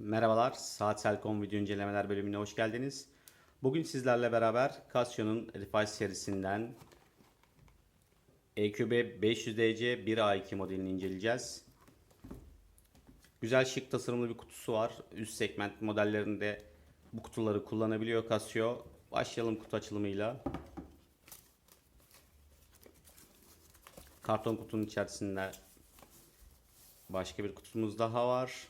Merhabalar, Saat Selcom video incelemeler bölümüne hoş geldiniz. Bugün sizlerle beraber Casio'nun Refice serisinden EQB 500DC 1A2 modelini inceleyeceğiz. Güzel şık tasarımlı bir kutusu var. Üst segment modellerinde bu kutuları kullanabiliyor Casio. Başlayalım kutu açılımıyla. Karton kutunun içerisinde başka bir kutumuz daha var.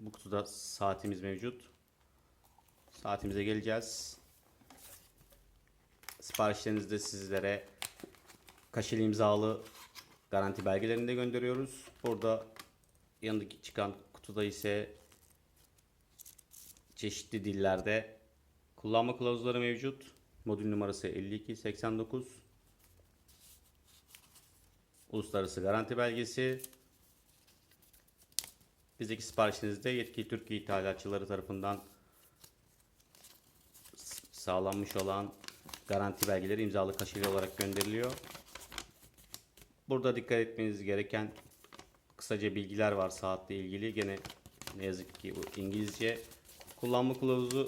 Bu kutuda saatimiz mevcut. Saatimize geleceğiz. Siparişlerinizde sizlere kaşeli imzalı garanti belgelerini de gönderiyoruz. Burada yanındaki çıkan kutuda ise çeşitli dillerde kullanma kılavuzları mevcut. Modül numarası 5289. Uluslararası garanti belgesi, Bizdeki siparişinizde yetkili Türkiye ithalatçıları tarafından sağlanmış olan garanti belgeleri imzalı kaşeli olarak gönderiliyor. Burada dikkat etmeniz gereken kısaca bilgiler var saatle ilgili. Gene ne yazık ki bu İngilizce. Kullanma kılavuzu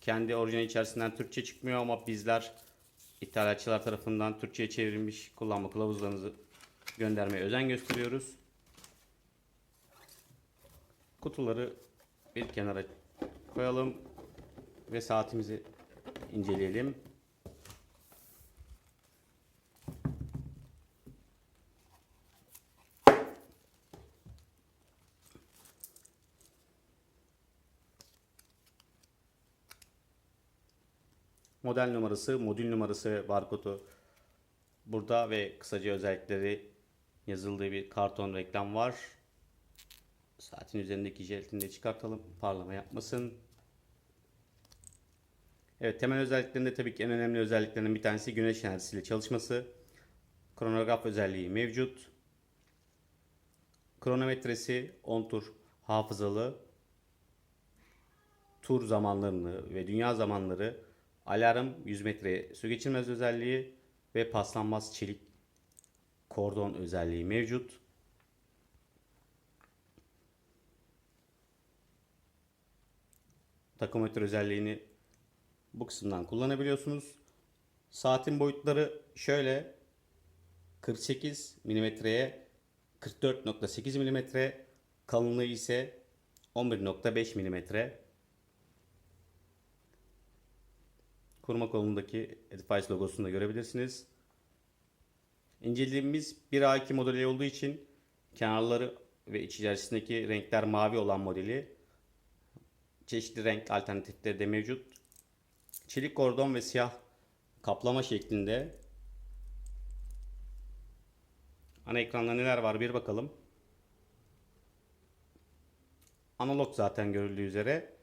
kendi orijinal içerisinden Türkçe çıkmıyor ama bizler ithalatçılar tarafından Türkçe'ye çevrilmiş kullanma kılavuzlarınızı göndermeye özen gösteriyoruz. Kutuları bir kenara koyalım ve saatimizi inceleyelim. Model numarası, modül numarası barkodu burada ve kısaca özellikleri yazıldığı bir karton reklam var. Saatin üzerindeki jelatini de çıkartalım. Parlama yapmasın. Evet temel özelliklerinde tabii ki en önemli özelliklerinden bir tanesi güneş enerjisiyle çalışması. Kronograf özelliği mevcut. Kronometresi 10 tur hafızalı. Tur zamanlarını ve dünya zamanları alarm 100 metre su geçirmez özelliği ve paslanmaz çelik kordon özelliği mevcut. Takometre özelliğini bu kısımdan kullanabiliyorsunuz. Saatin boyutları şöyle 48 milimetreye 44.8 milimetre kalınlığı ise 11.5 milimetre. Kurma kolundaki Edifice logosunu da görebilirsiniz. İncelediğimiz 1A2 modeli olduğu için kenarları ve içerisindeki renkler mavi olan modeli çeşitli renk alternatifleri de mevcut. Çelik kordon ve siyah kaplama şeklinde. Ana ekranda neler var bir bakalım. Analog zaten görüldüğü üzere.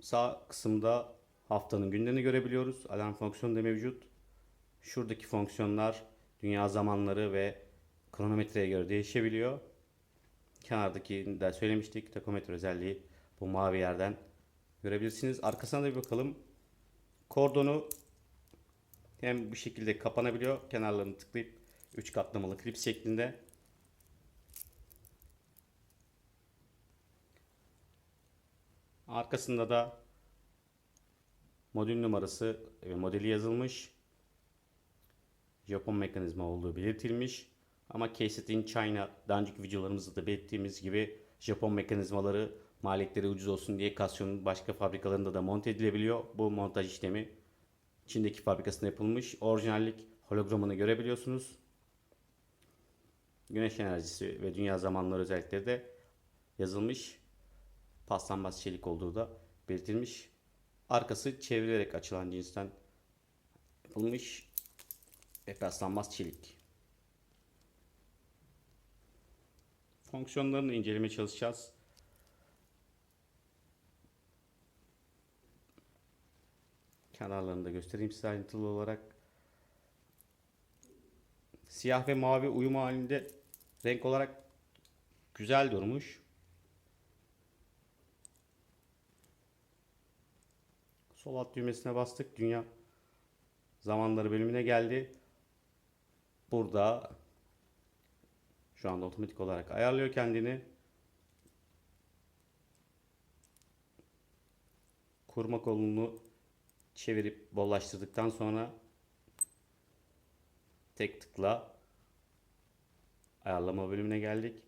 Sağ kısımda haftanın günlerini görebiliyoruz. Alarm fonksiyonu da mevcut. Şuradaki fonksiyonlar dünya zamanları ve kronometreye göre değişebiliyor. Kenardaki de söylemiştik takometre özelliği bu mavi yerden görebilirsiniz. Arkasına da bir bakalım. Kordonu hem bu şekilde kapanabiliyor. Kenarlarını tıklayıp 3 katlamalı klips şeklinde. Arkasında da modül numarası ve modeli yazılmış. Japon mekanizma olduğu belirtilmiş. Ama Caset in China daha önceki videolarımızda da belirttiğimiz gibi Japon mekanizmaları maliyetleri ucuz olsun diye Casio'nun başka fabrikalarında da monte edilebiliyor. Bu montaj işlemi Çin'deki fabrikasında yapılmış. Orijinallik hologramını görebiliyorsunuz. Güneş enerjisi ve dünya zamanları özellikleri de yazılmış. Paslanmaz çelik olduğu da belirtilmiş. Arkası çevrilerek açılan cinsten yapılmış ve paslanmaz çelik. Fonksiyonlarını incelemeye çalışacağız. Kenarlarını da göstereyim size ayrıntılı olarak. Siyah ve mavi uyum halinde renk olarak güzel durmuş. Sol alt düğmesine bastık. Dünya zamanları bölümüne geldi. Burada şu anda otomatik olarak ayarlıyor kendini. Kurma kolunu çevirip bollaştırdıktan sonra tek tıkla ayarlama bölümüne geldik.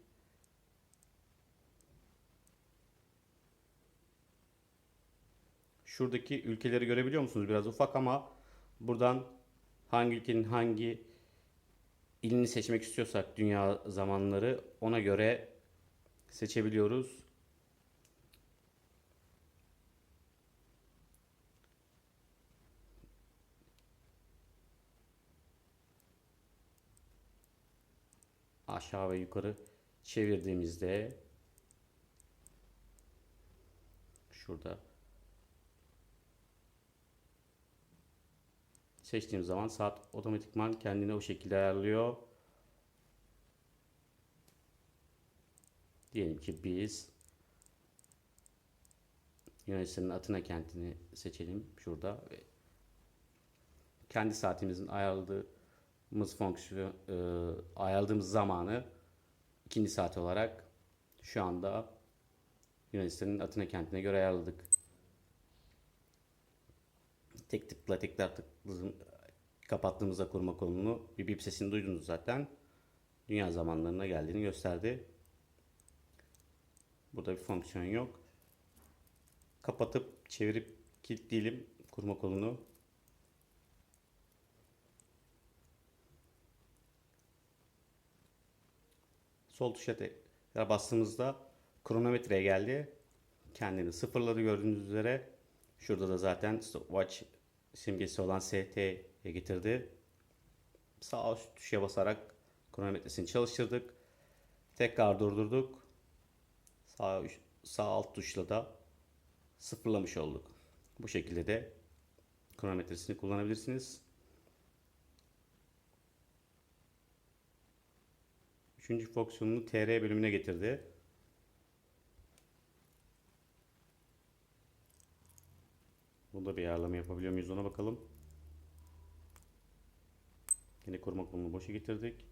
Şuradaki ülkeleri görebiliyor musunuz? Biraz ufak ama buradan hangi ülkenin hangi ilini seçmek istiyorsak dünya zamanları ona göre seçebiliyoruz. Aşağı ve yukarı çevirdiğimizde şurada seçtiğim zaman saat otomatikman kendini o şekilde ayarlıyor. Diyelim ki biz Yunanistan'ın Atina kentini seçelim şurada. Kendi saatimizin ayarladığımız fonksiyon, e, ayarladığımız zamanı ikinci saat olarak şu anda Yunanistan'ın Atina kentine göre ayarladık. Tek tıkla tekrar tıkladım, kapattığımızda kurma kolunu bir bip sesini duydunuz zaten. Dünya zamanlarına geldiğini gösterdi. Burada bir fonksiyon yok. Kapatıp çevirip kilitleyelim kurma kolunu. Sol tuşa tekrar bastığımızda kronometreye geldi. Kendini sıfırları gördüğünüz üzere şurada da zaten stopwatch simgesi olan ST'ye getirdi. Sağ üst tuşa basarak kronometresini çalıştırdık. Tekrar durdurduk. Sağ, sağ alt tuşla da sıfırlamış olduk. Bu şekilde de kronometresini kullanabilirsiniz. Üçüncü fonksiyonunu TR bölümüne getirdi. Bunda bir ayarlama yapabiliyor muyuz ona bakalım. Yine kurma kolunu boşa getirdik.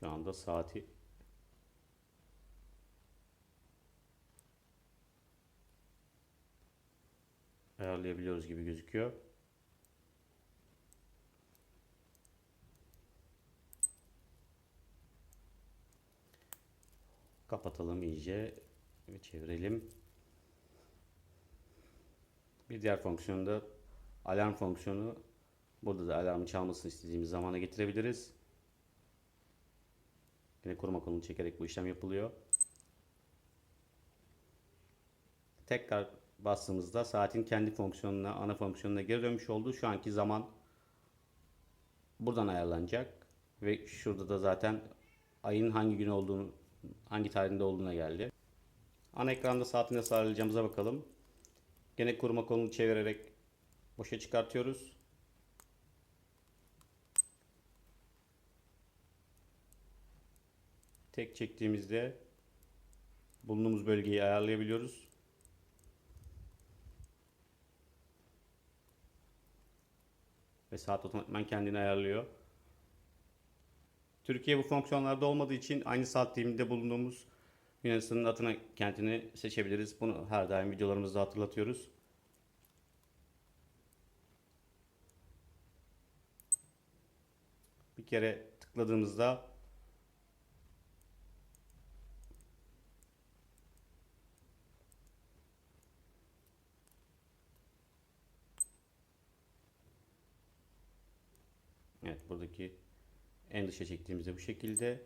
Şu anda saati ayarlayabiliyoruz gibi gözüküyor. Kapatalım iyice ve çevirelim. Bir diğer fonksiyon da alarm fonksiyonu. Burada da alarmı çalmasını istediğimiz zamana getirebiliriz. Yine koruma kolunu çekerek bu işlem yapılıyor. Tekrar bastığımızda saatin kendi fonksiyonuna, ana fonksiyonuna geri dönmüş oldu. Şu anki zaman buradan ayarlanacak. Ve şurada da zaten ayın hangi gün olduğunu, hangi tarihinde olduğuna geldi. Ana ekranda saati nasıl ayarlayacağımıza bakalım. Gene kurma kolunu çevirerek boşa çıkartıyoruz. Tek çektiğimizde bulunduğumuz bölgeyi ayarlayabiliyoruz. Ve saat otomatikman kendini ayarlıyor. Türkiye bu fonksiyonlarda olmadığı için aynı saat diliminde bulunduğumuz Yunanistan'ın Atina kentini seçebiliriz. Bunu her daim videolarımızda hatırlatıyoruz. Bir kere tıkladığımızda Evet buradaki en dışa çektiğimizde bu şekilde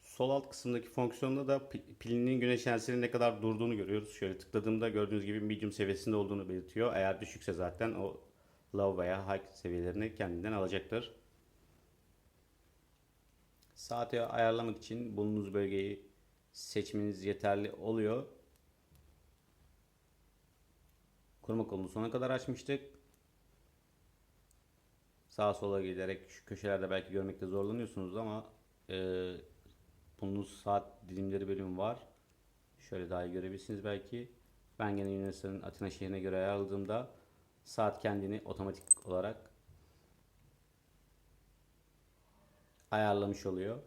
Sol alt kısımdaki fonksiyonda da pi- pilinin güneş enerjisinin ne kadar durduğunu görüyoruz. Şöyle tıkladığımda gördüğünüz gibi medium seviyesinde olduğunu belirtiyor. Eğer düşükse zaten o low veya high seviyelerini kendinden alacaktır. Saati ayarlamak için bulunduğunuz bölgeyi seçmeniz yeterli oluyor. Kurma kolunu sona kadar açmıştık. Sağa sola giderek şu köşelerde belki görmekte zorlanıyorsunuz ama e, bunun saat dilimleri bölümü var. Şöyle daha iyi görebilirsiniz belki. Ben gene Yunanistan'ın Atina şehrine göre ayarladığımda saat kendini otomatik olarak ayarlamış oluyor.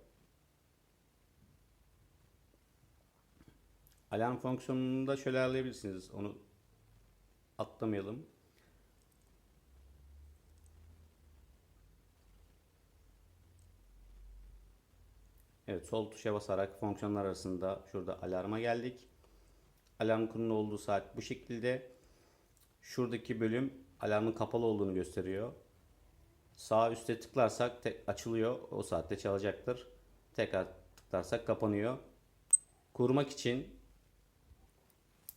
Alarm fonksiyonunu da şöyle ayarlayabilirsiniz. Onu atlamayalım. Evet sol tuşa basarak fonksiyonlar arasında şurada alarma geldik. Alarm konunun olduğu saat bu şekilde. Şuradaki bölüm alarmın kapalı olduğunu gösteriyor. Sağ üstte tıklarsak açılıyor. O saatte çalacaktır. Tekrar tıklarsak kapanıyor. Kurmak için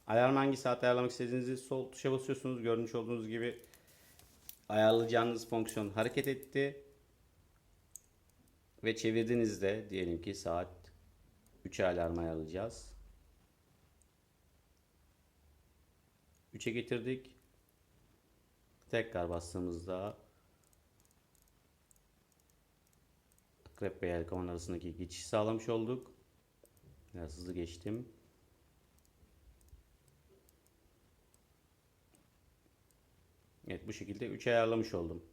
alarm hangi saat ayarlamak istediğinizi sol tuşa basıyorsunuz. Görmüş olduğunuz gibi ayarlayacağınız fonksiyon hareket etti. Ve çevirdiğinizde diyelim ki saat 3'e alarm ayarlayacağız. 3'e getirdik. Tekrar bastığımızda Akrep ve Yelkovan arasındaki geçiş sağlamış olduk. Biraz hızlı geçtim. Evet bu şekilde 3'e ayarlamış oldum.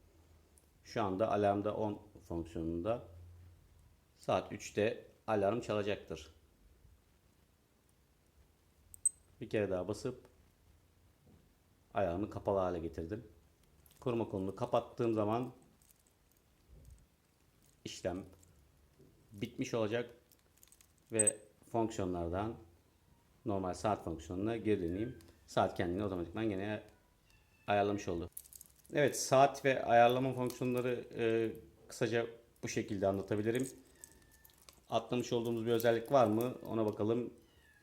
Şu anda alarmda 10 fonksiyonunda saat 3'te alarm çalacaktır. Bir kere daha basıp ayağımı kapalı hale getirdim. Koruma kolunu kapattığım zaman işlem bitmiş olacak ve fonksiyonlardan normal saat fonksiyonuna geri döneyim. Saat kendini otomatikman gene ayarlamış oldu. Evet saat ve ayarlama fonksiyonları e, kısaca bu şekilde anlatabilirim. Atlamış olduğumuz bir özellik var mı? Ona bakalım.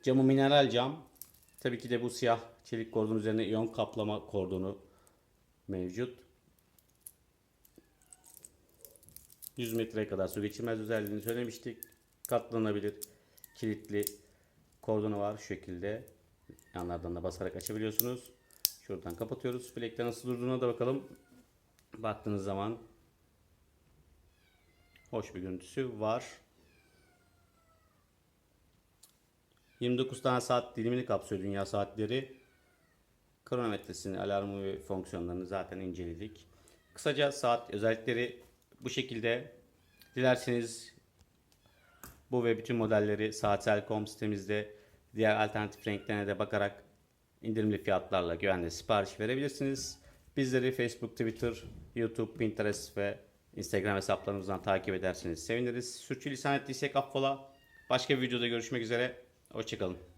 Camı mineral cam. Tabii ki de bu siyah çelik kordon üzerine iyon kaplama kordonu mevcut. 100 metreye kadar su geçirmez özelliğini söylemiştik. Katlanabilir kilitli kordonu var şu şekilde. Yanlardan da basarak açabiliyorsunuz. Şuradan kapatıyoruz. Bilekler nasıl durduğuna da bakalım. Baktığınız zaman hoş bir görüntüsü var. 29 tane saat dilimini kapsıyor dünya saatleri. Kronometresini, alarmı ve fonksiyonlarını zaten inceledik. Kısaca saat özellikleri bu şekilde. Dilerseniz bu ve bütün modelleri Saatsel.com sitemizde diğer alternatif renklerine de bakarak indirimli fiyatlarla güvenle sipariş verebilirsiniz. Bizleri Facebook, Twitter, YouTube, Pinterest ve Instagram hesaplarımızdan takip ederseniz seviniriz. Sürçülisan ettiysek affola. Başka bir videoda görüşmek üzere. Hoşçakalın.